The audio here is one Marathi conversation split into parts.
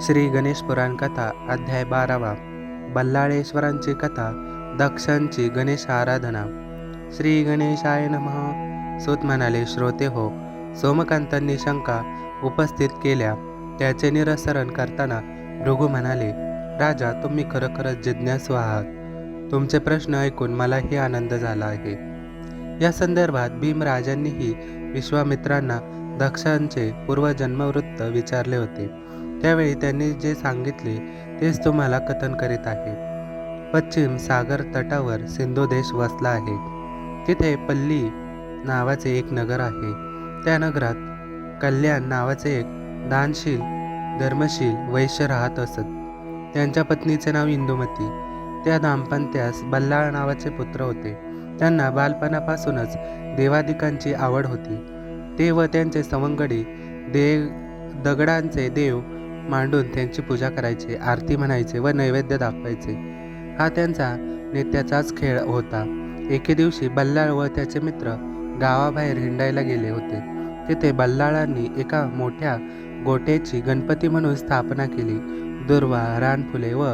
श्री गणेश पुराण कथा अध्याय बारावा. बल्लाळेश्वरांची कथा दक्षांची गणेश आराधना. श्री गणेशाय नमः. सूत म्हणाले श्रोते हो सोमकांतांनी शंका उपस्थित केल्या. त्याचे निरसरण करताना भृगू म्हणाले राजा तुम्ही खरोखरच जिज्ञासू आहात. तुमचे प्रश्न ऐकून मलाही आनंद झाला आहे. या संदर्भात भीमराजांनीही विश्वामित्रांना दक्षांचे पूर्वजन्मवृत्त विचारले होते. त्यावेळी त्यांनी जे सांगितले तेच तुम्हाला कथन करीत आहे. पश्चिम सागर तटावर सिंधू देश वसला आहे. तिथे पल्ली नावाचे एक नगर आहे. त्या नगरात कल्याण नावाचे एक दानशील धर्मशील वैश्य राहत असत. त्यांच्या पत्नीचे नाव इंदुमती. त्या दाम्पत्यास बल्लाळ नावाचे पुत्र होते. त्यांना बालपणापासूनच देवादिकांची आवड होती. ते व त्यांचे सवंगडी देव दगडांचे देव मांडून त्यांची पूजा करायचे आरती म्हणायचे व नैवेद्य दाखवायचे. हा त्यांचा नित्याचाच खेळ होता. एके दिवशी बल्लाळ व त्याचे मित्र गावाबाहेर हिंडायला गेले होते. तिथे बल्लाळांनी एका मोठ्या गोट्याची गणपती म्हणून स्थापना केली. दुर्वा रानफुले व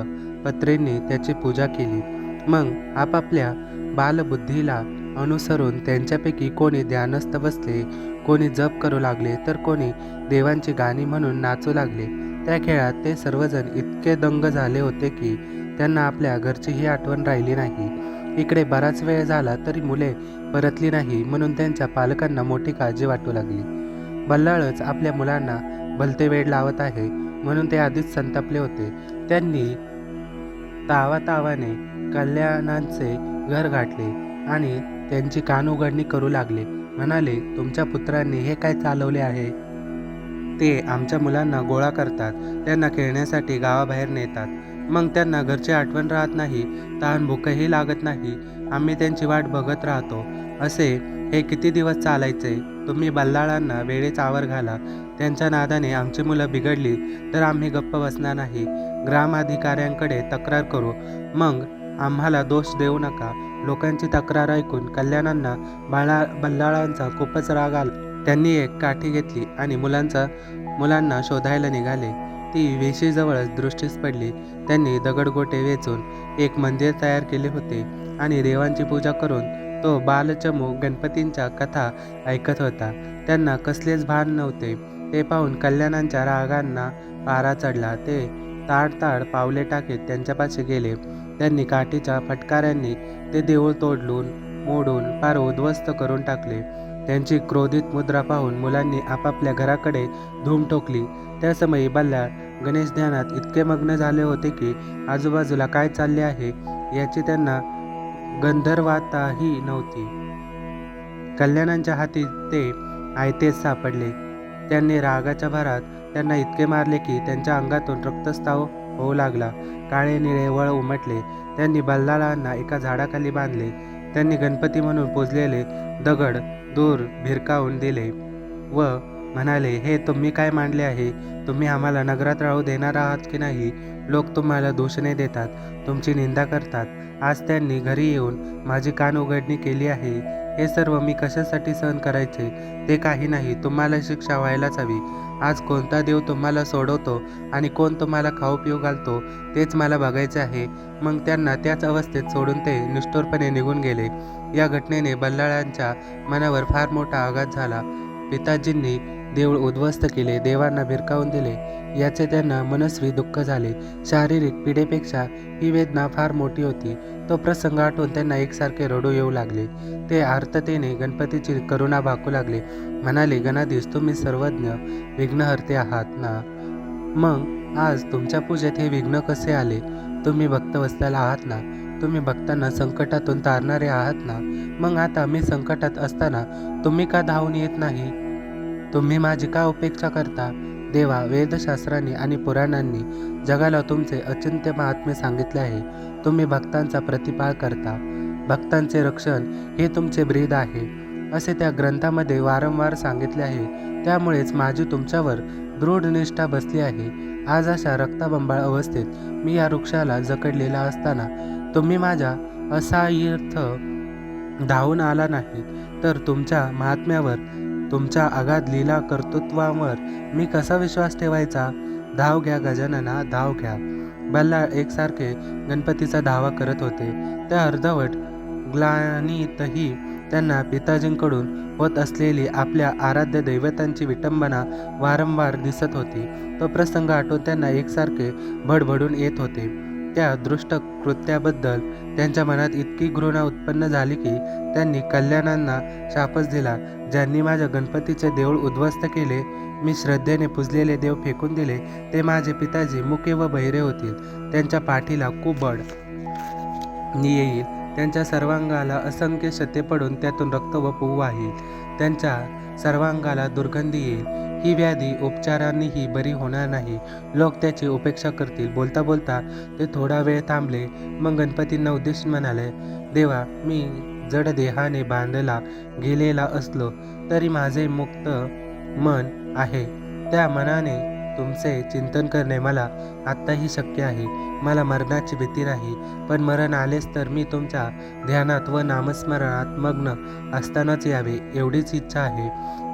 पत्रेंनी त्याची पूजा केली. मग आपापल्या बालबुद्धीला अनुसरून त्यांच्यापैकी कोणी ध्यानस्थ बसले कोणी जप करू लागले तर कोणी देवांची गाणी म्हणून नाचू लागले. त्या खेळात ते सर्वजण इतके दंग झाले होते की त्यांना आपल्या घरचीही आठवण राहिली नाही. इकडे बराच वेळ झाला तरी मुले परतली नाही म्हणून त्यांच्या पालकांना मोठी काळजी वाटू लागली. बल्लाळच आपल्या मुलांना भलते वेळ लावत आहे म्हणून ते आधीच संतापले होते. त्यांनी तावातावाने कल्याणांचे घर गाठले आणि त्यांची कान उघडणी करू लागले. म्हणाले तुमच्या पुत्रांनी हे काय चालवले आहे? ते आमच्या मुलांना गोळा करतात. त्यांना खेळण्यासाठी गावाबाहेर नेतात. मग त्यांना घरची आठवण राहत नाही तहान भूकही लागत नाही. आम्ही त्यांची वाट बघत राहतो. असे हे किती दिवस चालायचे? तुम्ही बल्लाळांना वेळेच आवर घाला. त्यांच्या नादाने आमची मुलं बिघडली तर आम्ही गप्प बसणार नाही. ग्रामाधिकाऱ्यांकडे तक्रार करू. मग आम्हाला दोष देऊ नका. लोकांची तक्रार ऐकून कल्याणांना बाळा बल्लाळांचा खूपच राग आला. त्यांनी एक काठी घेतली आणि मुलांचा मुलांना शोधायला निघाले. ती वेशीजवळच दृष्टीस पडली. त्यांनी दगडगोटे वेचून एक मंदिर तयार केले होते आणि देवांची पूजा करून तो बालचमू गणपतींच्या कथा ऐकत होता. त्यांना कसलेच भान नव्हते. ते पाहून कल्याणांच्या रागांना पारा चढला. ते ताडताड पावले टाकीत त्यांच्यापाशी गेले. त्यांनी काठीच्या फटकाऱ्यांनी ते देऊळ तोडलून मोडून फार उद्ध्वस्त करून टाकले. त्यांची क्रोधित मुद्रा पाहून मुलांनी आपापल्या घराकडे धूम ठोकली त्या समयी बल्लाळ गणेश ध्यानात इतके मग्न झाले होते की आजूबाजूला काय चालले आहे याची त्यांना गंधर्वाताही नव्हती. कल्याणांच्या हाती ते आयतेच सापडले. त्यांनी रागाच्या भरात त्यांना इतके मारले की त्यांच्या अंगातून रक्तस्ताव होऊ लागला. काळे निळे वळ उमटले. त्यांनी बल्लाळांना एका झाडाखाली बांधले. त्यांनी गणपती म्हणून पूजलेले दगड दूर भिरकावून दिले व म्हणाले हे तुम्ही काय मांडले आहे? तुम्ही आम्हाला नगरात राहू देणार आहात की नाही? लोक तुम्हाला दूषणे देतात तुमची निंदा करतात. आज त्यांनी घरी येऊन माझी कान उघडणी केली आहे. हे सर्व मी कशासाठी सहन करायचे? ते काही नाही तुम्हाला शिक्षा व्हायलाच हवी. आज कोणता देव तुम्हाला सोडवतो आणि कोण तुम्हाला खाऊ पिऊ घालतो तेच मला बघायचे आहे. मग त्यांना त्याच अवस्थेत सोडून ते निष्ठुरपणे निघून गेले. या घटनेने बल्लाळांच्या मनावर फार मोठा आघात झाला. पिताजींनी देऊळ उद्ध्वस्त केले देवांना भिरकावून दिले. याचे त्यांना मनस्वी दुःख झाले. शारीरिक पीडेपेक्षा ही वेदना फार मोठी होती. तो प्रसंग आठवून त्यांना एकसारखे रडू येऊ लागले. ते आर्ततेने गणपतीची करुणा भाकू लागले. म्हणाले गणाधीश तुम्ही सर्वज्ञ विघ्नहर्ते आहात ना? मग आज तुमच्या पूजेत हे विघ्न कसे आले? तुम्ही भक्तवस्त्याला आहात ना? तुम्ही भक्तांना संकटातून तारणारे आहात ना? मग आता मी संकटात असताना तुम्ही का धावून येत नाही? तुम्ही माझी का उपेक्षा करता? देवा वेदशास्त्रांनी आणि पुराणांनी जगाला तुमचे अचिंत्य महात्म्य सांगितले आहे. तुम्ही भक्तांचा प्रतिपाळ करता. भक्तांचे रक्षण हे तुमचे ब्रीद आहे. असे त्या ग्रंथामध्ये वारंवार सांगितले आहे. त्यामुळेच माझी तुमच्यावर दृढ निष्ठा बसली आहे. आज अशा रक्ताबंबाळ अवस्थेत मी या वृक्षाला जकडलेला असताना तुम्ही माझ्या असायर्थ धावून आला नाही तर तुमच्या महात्म्यावर तुमच्या अगाध लीला कर्तृत्वावर मी कसा विश्वास ठेवायचा? धाव घ्या गजानना धाव घ्या. बल्लाळ एकसारखे गणपतीचा धावा करत होते. त्या अर्धवट ग्लानीतही त्यांना पिताजींकडून होत असलेली आपल्या आराध्य दैवतांची विटंबना वारंवार दिसत होती. तो प्रसंग आठवत त्यांना एकसारखे भडभडून येत होते. त्या दृष्ट कृत्याबद्दल त्यांच्या मनात इतकी घृणा उत्पन्न झाली की त्यांनी कल्याणांना शापच दिला. ज्यांनी माझ्या गणपतीचे देऊळ उद्ध्वस्त केले मी श्रद्धेने पुजलेले देव फेकून दिले ते माझे पिताजी मुके व बहिरे होतील. त्यांच्या पाठीला कुबड येईल. त्यांच्या सर्वांगाला असंख्य शते पडून त्यातून रक्त व पू वाहील त्यांच्या सर्वांगाला दुर्गंधी येईल. ही व्याधी उपचारांनीही बरी होणार नाही. लोक त्याची उपेक्षा करतील. बोलता बोलता ते थोडा वेळ थांबले. मग गणपतींना उद्देशून म्हणाले देवा मी जड देहाने बांधला गेलेला असलो तरी माझे मुक्त मन आहे. त्या मनाने तुमचे चिंतन करणे मला आत्ताही शक्य आहे. मला मरणाची भीती नाही पण मरण आलेच तर मी तुमच्या ध्यानात व नामस्मरणात मग्न असतानाच यावे एवढीच इच्छा आहे.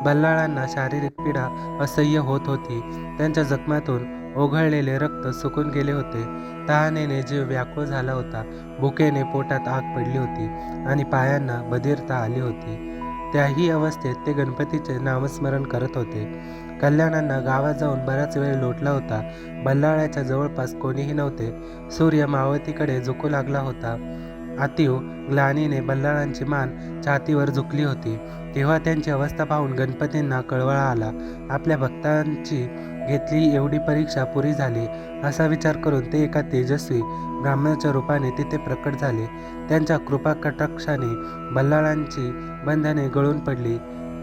बल्लाळांना शारीरिक पीडा असह्य होत होती. त्यांच्या जखमातून ओघळलेले रक्त सुकून गेले होते. तहानेने जीव व्याकुळ झाला होता. भुकेने पोटात आग पडली होती आणि पायांना बधिरता आली होती. त्याही अवस्थेत ते गणपतीचे नामस्मरण करत होते. कल्याणांना गावात जाऊन बराच वेळ लोटला होता. बल्लाळ्याच्या जवळपास कोणीही नव्हते. सूर्य मावतीकडे झुकू लागला होता. अतिव ग्लानीने बल्लाळांची मान छातीवर झुकली होती. तेव्हा त्यांची अवस्था पाहून गणपतींना कळवळा आला. आपल्या भक्तांची घेतली एवढी परीक्षा पुरी झाली असा विचार करून ते एका तेजस्वी ब्राह्मणाच्या रूपाने तिथे प्रकट झाले. त्यांच्या कृपा कटाक्षाने बल्लाळांची बंधने गळून पडली.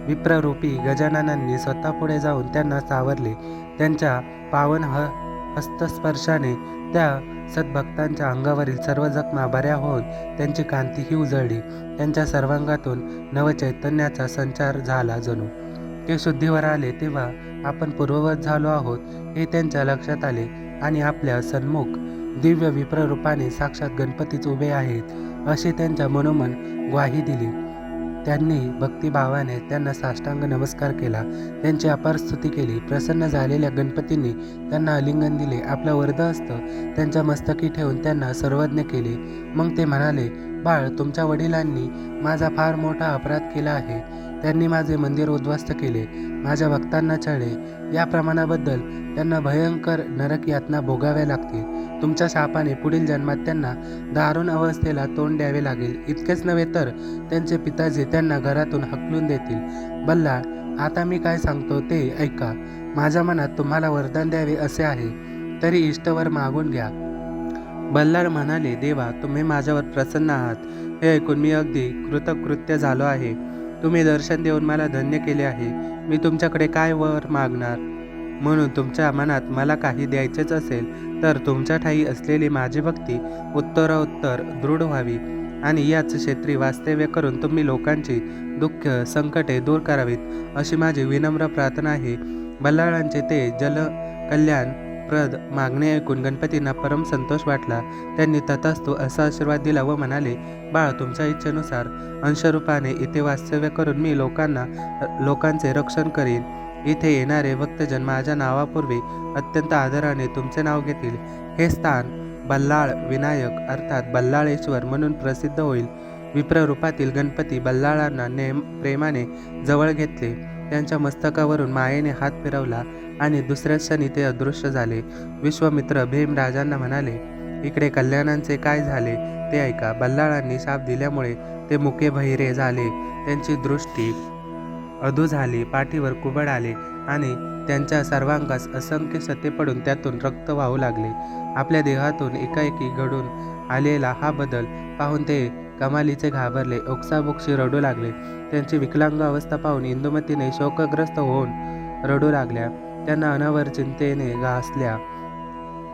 विप्ररूपी गजाननांनी स्वतः पुढे जाऊन त्यांना सावरले. त्यांच्या पावन ह हस्तस्पर्शाने त्या सद्भक्तांच्या अंगावरील सर्व जखमा बऱ्या होऊन त्यांची कांतीही उजळली. त्यांच्या सर्वांगातून नवचैतन्याचा संचार झाला जणू. ते शुद्धीवर आले तेव्हा आपण पूर्ववत झालो आहोत हे त्यांच्या लक्षात आले आणि आपल्या सन्मुख दिव्य विप्ररूपाने साक्षात गणपतीच उभे आहेत अशी त्यांच्या मनोमन ग्वाही दिली. त्यांनी भक्तिभावाने त्यांना साष्टांग नमस्कार केला. त्यांची अपार स्तुती केली. प्रसन्न झालेल्या गणपतींनी त्यांना आलिंगन दिले. आपलं वरदहस्त त्यांच्या मस्तकी ठेवून त्यांना सर्वज्ञ केले. मग ते म्हणाले बाळ तुमच्या वडिलांनी माझा फार मोठा अपराध केला आहे. त्यांनी माझे मंदिर उद्ध्वस्त केले. माझ्या भक्तांना चढे या प्रमाणाबद्दल त्यांना भयंकर नरक यातना भोगाव्या लागतील. तुमच्या शापाने पुढील जन्मात त्यांना दारुण अवस्थेला तोंड द्यावे लागेल. इतकेच नव्हे तर त्यांचे पिताजी त्यांना घरातून हकलून देतील. बल्ला आता मी काय सांगतो ते ऐका. माझ्या मनात तुम्हाला वरदान द्यावे असे आहे. तरी इष्टवर मागून घ्या. बल्लाळ म्हणाले देवा तुम्ही माझ्यावर प्रसन्न आहात. हे ऐकून मी अगदी कृतकृत्य झालो आहे. तुम्ही दर्शन देऊन मला धन्य केले आहे. मी तुमच्याकडे काय वर मागणार? म्हणून तुमच्या मनात मला काही द्यायचेच असेल तर तुमच्या ठाई असलेली माझी भक्ती उत्तरोत्तर दृढ व्हावी आणि याच क्षेत्री वास्तव्य करून तुम्ही लोकांची दुःख संकटे दूर करावीत अशी माझी विनम्र प्रार्थना आहे. बल्लाळांचे ते जल कल्याण प्रद मागणे ऐकून गणपतींना परम संतोष वाटला. त्यांनी तथास्तु असा आशीर्वाद दिला व म्हणाले बाळ तुमच्या इच्छेनुसार अंशरूपाने इथे वास्तव्य करून मी लोकांना लोकांचे रक्षण करीन. इथे येणारे भक्तजन माझ्या नावापूर्वी अत्यंत आदराने तुमचे नाव घेतील. हे स्थान बल्लाळ विनायक अर्थात बल्लाळेश्वर म्हणून प्रसिद्ध होईल. विप्ररूपातील गणपती बल्लाळांना नेम प्रेमाने जवळ घेतले. त्यांच्या मस्तकावरून मायेने हात फिरवला आणि दुसऱ्या क्षणी ते अदृश्य झाले. विश्वमित्र भीमराजांना म्हणाले इकडे कल्याणांचे काय झाले ते ऐका. बल्लाळांनी शाप दिल्यामुळे ते मुके बहिरे झाले. त्यांची दृष्टी अधू झाली पाठीवर कुबड आले आणि त्यांच्या सर्वांगास असंख्य सते पडून त्यातून रक्त वाहू लागले. आपल्या देहातून एकाएकी घडून आलेला हा बदल पाहून ते कमालीचे घाबरले ओक्साबोक्षी रडू लागले. त्यांची विकलांग अवस्था पाहून इंदुमतीने शोकग्रस्त होऊन रडू लागल्या. त्यांना अनावर चिंतेने घासल्या.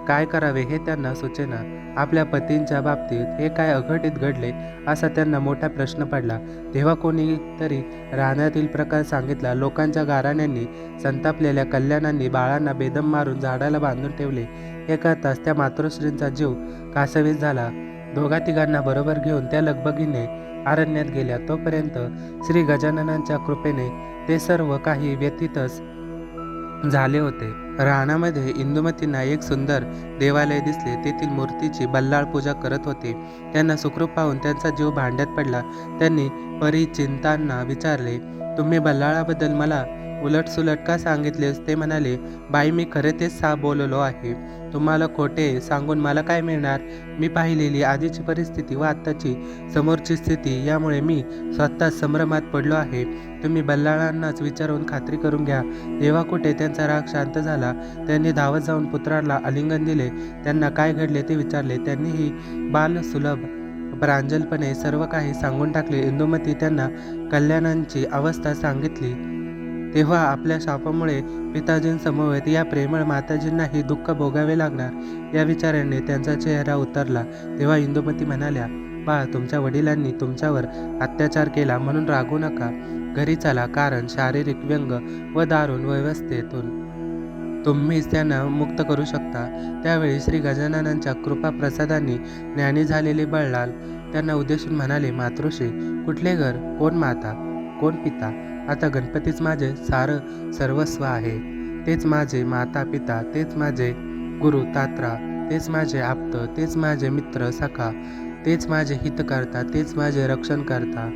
काय करावे हे त्यांना सुचेना. आपल्या पतींच्या बाबतीत हे काय अघटित घडले असा त्यांना मोठा प्रश्न पडला. तेव्हा कोणीतरी राहण्यातील प्रकार सांगितला. लोकांच्या गाराण्यांनी संतापलेल्या कल्याणांनी बाळांना बेदम मारून झाडाला बांधून ठेवले. हे करताच त्या मातोश्रींचा जीव कासवीस झाला. दोघा तिघांना बरोबर घेऊन त्या लगबगीने अरण्यात गेल्या. तोपर्यंत श्री गजाननांच्या कृपेने ते सर्व काही व्यतीतच झाले होते. रानामध्ये इंदुमतींना एक सुंदर देवालय दिसले. तेथील मूर्तीची बल्लाळ पूजा करत होते. त्यांना सुखरूप पाहून त्यांचा जीव भांड्यात पडला. त्यांनी परिचिंतांना विचारले तुम्ही बल्लाळाबद्दल मला उलटसुलट का सांगितलेस ते म्हणाले बाई मी खरे तेच सा बोललो आहे. तुम्हाला खोटे सांगून मला काय मिळणार? मी पाहिलेली आधीची परिस्थिती व आत्ताची समोरची स्थिती यामुळे मी स्वतः संभ्रमात पडलो आहे. तुम्ही बल्लाळांनाच विचारून खात्री करून घ्या. तेव्हा कुठे त्यांचा राग शांत झाला त्यांनी धावत जाऊन पुत्राला आलिंगन दिले. त्यांना काय घडले ते विचारले. त्यांनीही बालसुलभ प्रांजलपणे सर्व काही सांगून टाकले. इंदुमती त्यांना कल्याणांची अवस्था सांगितली. तेव्हा आपल्या शापामुळे पिताजींसमवेत या प्रेमळ माताजींनाही दुःख भोगावे लागणार या विचाराने त्यांचा चेहरा उतरला. तेव्हा इंदुमती म्हणाल्या बा तुमच्या वडिलांनी तुमच्यावर अत्याचार केला म्हणून रागू नका. घरी चला कारण शारीरिक व्यंग व दारुण व्यवस्थेतून तुम्हीच त्यांना मुक्त करू शकता. त्यावेळी श्री गजाननांच्या कृपा प्रसादांनी ज्ञानी झालेले बळलाल. त्यांना उद्देशून म्हणाले मातृश्री कुठले घर? कोण माता? कोण पिता? आता गणपतीच माझे सारं सर्वस्व आहे. तेच माझे माता पिता तेच माझे गुरु तात्रा तेच माझे आप्त तेच माझे मित्र सखा तेच माझे हित करता तेच माझे रक्षण करता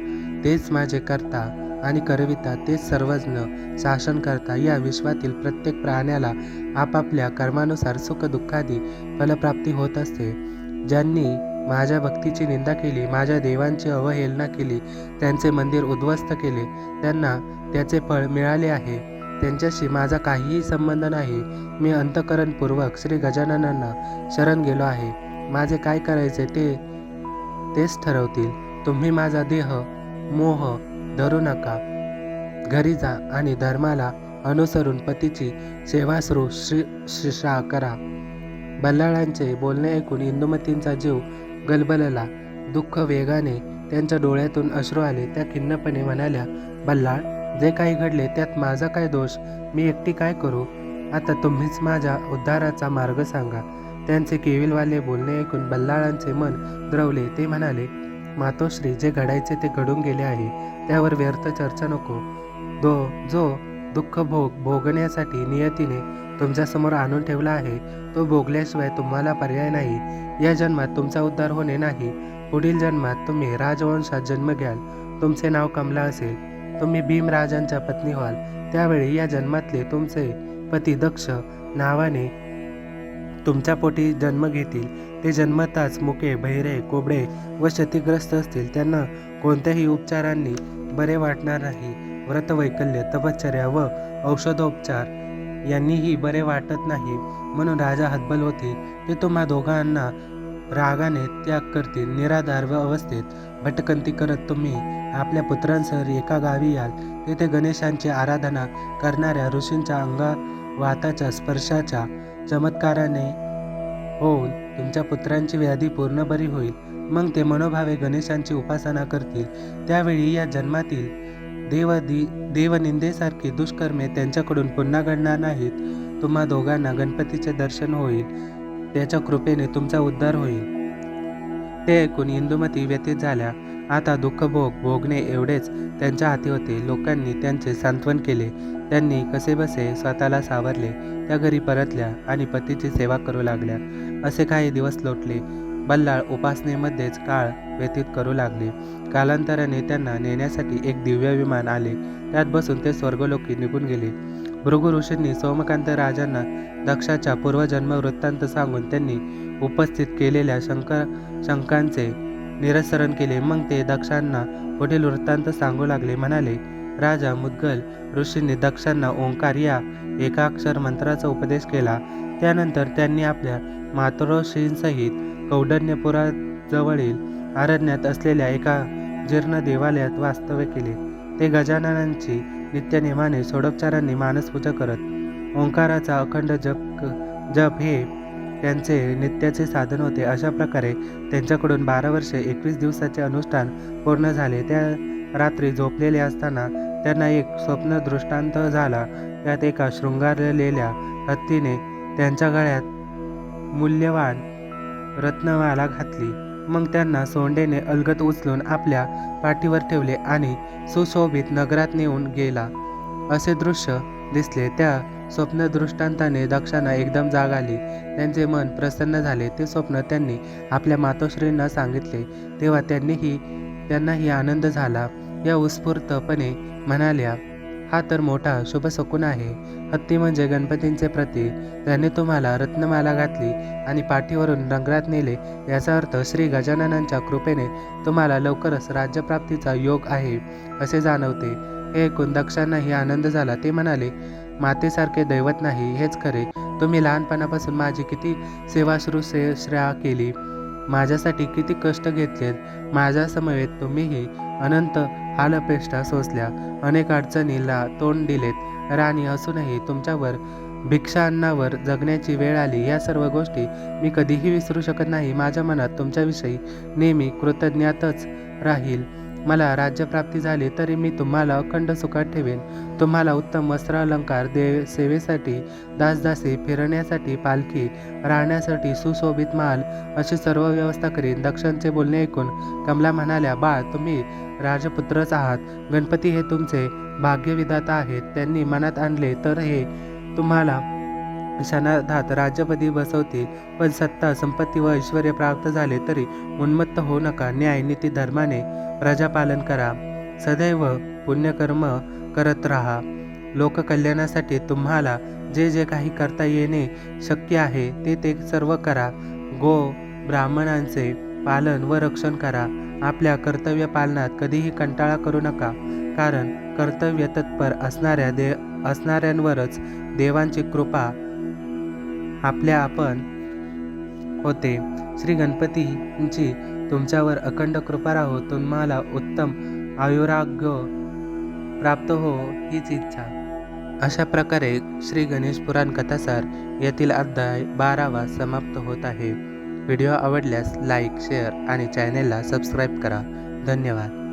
तेच माझे करता आणि करविता तेच सर्वज्ञ शासन करता या विश्वातील प्रत्येक प्राण्याला आपापल्या कर्मानुसार सुख दुःखादी फलप्राप्ती होत असते. ज्यांनी माझ्या भक्तीची निंदा केली माझ्या देवांची अवहेलना केली त्यांचे मंदिर उद्ध्वस्त केले त्यांना त्याचे फळ मिळाले आहे. त्यांच्याशी माझा काहीही संबंध नाही. मी अंतकरणपूर्वक श्री गजाननांना शरण गेलो आहे. माझे काय करायचे ते तेच ठरवतील. तुम्ही माझा देह मोह धरू नका. घरी जा आणि धर्माला अनुसरून पतीची सेवाश्रू श्री शिषा करा. बल्लाळांचे बोलणे ऐकून इंदुमतींचा जीव गलबलला दुःख वेगाने त्यांच्या डोळ्यातून अश्रू आले. त्या खिन्नपणे म्हणाल्या बल्लाळ जे काही घडले त्यात माझा काय दोष? मी एकटी काय करू? आता तुम्हीच माझ्या उद्धाराचा मार्ग सांगा. त्यांचे केविलवाले बोलणे ऐकून बल्लाळांचे मन द्रवले. ते म्हणाले मातोश्री जे घडायचे ते घडून गेले आहे. त्यावर व्यर्थ चर्चा नको. दो जो दुःख भोग भोगण्यासाठी नियतीने तुमच्यासमोर आणून ठेवला आहे तो भोगल्याशिवाय तुम्हाला पर्याय नाही. या जन्मात तुमचा उद्धार होणे नाही. पुढील जन्मात तुम्ही राजवंशात जन्म घ्याल. तुमचे नाव कमला असेल. तुम्ही भीमराजांच्या पत्नी व्हाल. त्यावेळी या जन्मातले तुमचे पती दक्ष नावाने तुमच्या पोटी जन्म घेतील. ते जन्मताच मुके बहिरे कोबडे व क्षतिग्रस्त असतील. त्यांना कोणत्याही उपचारांनी बरे वाटणार नाही. व्रतवैकल्य तपश्चर्या व औषधोपचार यांनीही बरे वाटत नाही. म्हणून राजा हतबल होते. ते तुम्हा दोघांना रागाने त्याग करतील. निराधार व अवस्थेत भटकंती करत तुम्ही आपल्या पुत्रांसह एका गावी याल. तेथे गणेशांची आराधना करणाऱ्या ऋषींच्या अंगावाताच्या स्पर्शाच्या चमत्काराने होऊन तुमच्या पुत्रांची व्याधी पूर्ण बरी होईल. मग ते मनोभावे गणेशांची उपासना करतील. त्यावेळी या जन्मातील देवदी देवनिंदेसारखी दुष्कर्मे त्यांच्याकडून पुन्हा घडणार नाहीत. तुम्हा दोघांना गणपतीचे दर्शन होईल. त्याच्या कृपेने तुमचा उद्धार होईल. ते ऐकून इंदुमती व्यतीत झाल्या. आता दुःखभोग भोगणे एवढेच. त्यांच्या हाती होते लोकांनी त्यांचे सांत्वन केले. त्यांनी कसेबसे स्वतःला सावरले. त्या घरी परतल्या आणि पतीची सेवा करू लागल्या. असे काही दिवस लोटले. बल्लाळ उपासनेमध्येच काळ व्यतीत करू लागले. कालांतराने त्यांना नेण्यासाठी एक दिव्य विमान आले. त्यात बसून ते स्वर्गलोकी निघून गेले. भृगु ऋषींनी सोमकांत राजांना दक्षाच्या पूर्वजन्म वृत्तांत सांगून त्यांनी उपस्थित केलेल्या शंकर शंकांचे निरसरण केले. मग ते दक्षांना पुढील वृत्तांत सांगू लागले. म्हणाले राजा मुद्गल ऋषींनी दक्षांना ओंकार या एकाक्षर मंत्राचा उपदेश केला. त्यानंतर त्यांनी आपल्या मातृषींसहित कौडण्यपुराजवळील अरण्यात असलेल्या एका जीर्ण देवालयात वास्तव्य केले. ते गजाननांची नित्यनेमाने सोडोपचारांनी मानसपूजा करत ओंकाराचा अखंड जप जप हे त्यांचे नित्याचे साधन होते. अशा प्रकारे त्यांच्याकडून बारा वर्षे एकवीस दिवसाचे अनुष्ठान पूर्ण झाले. त्या रात्री झोपलेले असताना त्यांना एक स्वप्न दृष्टांत झाला. त्यात एका शृंगारलेल्या हत्तीने त्यांच्या गळ्यात मूल्यवान रत्नमाला घातली. मग त्यांना सोंडेने अलगत उचलून आपल्या पाठीवर ठेवले आणि सुशोभित नगरात नेऊन गेला. असे दृश्य दिसले. त्या स्वप्नदृष्टांताने दक्षांना एकदम जाग आली. त्यांचे मन प्रसन्न झाले. ते स्वप्न त्यांनी आपल्या मातोश्रींना सांगितले. तेव्हा त्यांनीही त्यांनाही आनंद झाला. या उत्स्फूर्तपणे म्हणाल्या हा तर मोठा शुभशकुन आहे. हत्ती म्हणजे गणपतींचे प्रतीक त्याने तुम्हाला रत्नमाला घातली आणि पाठीवरून रंगरात नेले. याचा अर्थ श्री गजाननांच्या कृपेने तुम्हाला लवकरच राज्यप्राप्तीचा योग आहे असे जाणवते. हे ऐकून दक्षांनाही आनंद झाला. ते म्हणाले मातेसारखे दैवत नाही हेच खरे. तुम्ही लहानपणापासून माझी किती सेवाश्रुसे श्रेया केली. माझ्यासाठी किती कष्ट घेतलेत माझ्यासमवेत तुम्हीही अनंत हालपेष्टा सोसल्या. अनेक अडचणीला तोंड दिलेत. राणी असूनही तुमच्यावर भिक्षा अन्नावर जगण्याची वेळ आली. या सर्व गोष्टी मी कधीही विसरू शकत नाही. माझ्या मनात तुमच्याविषयी नेहमी कृतज्ञातच राहील. मला राज्यप्राप्ती झाली तरी मी तुम्हाला अखंड सुखात ठेवेन. तुम्हाला उत्तम वस्त्र अलंकार दे सेवेसाठी दासदासी फिरण्यासाठी पालखी राहण्यासाठी सुशोभित माल अशी सर्व व्यवस्था करीन. दक्षांचे बोलणे ऐकून कमला म्हणाल्या बाळ तुम्ही राजपुत्रच आहात. गणपती हे तुमचे भाग्यविधाता आहेत. त्यांनी मनात आणले तर हे तुम्हाला क्षणार्धात राज्यपदी बसवतील पण सत्ता संपत्ती व ऐश्वर प्राप्त झाले तरी उन्मत्त होऊ नका. न्याय नीती धर्माने प्रजापालन करा. सदैव पुण्यकर्म करत राहा. लोककल्याणासाठी तुम्हाला जे जे काही करता येणे शक्य आहे ते ते सर्व करा. गो ब्राह्मणांचे पालन व रक्षण करा. आपल्या कर्तव्य पालनात कधीही कंटाळा करू नका कारण कर्तव्य तत्पर असणाऱ्या दे असणाऱ्यांवरच देवांची कृपा आपल्या आपण होते. श्री गणपतींची तुमच्यावर अखंड कृपा राहो तुम्हाला उत्तम आयुराग्य प्राप्त हो हीच इच्छा. अशा प्रकारे श्री गणेश पुराण कथासार यातील अध्याय बारावा समाप्त होत आहे. व्हिडिओ आवडल्यास लाईक शेअर आणि चॅनेलला सबस्क्राईब करा. धन्यवाद.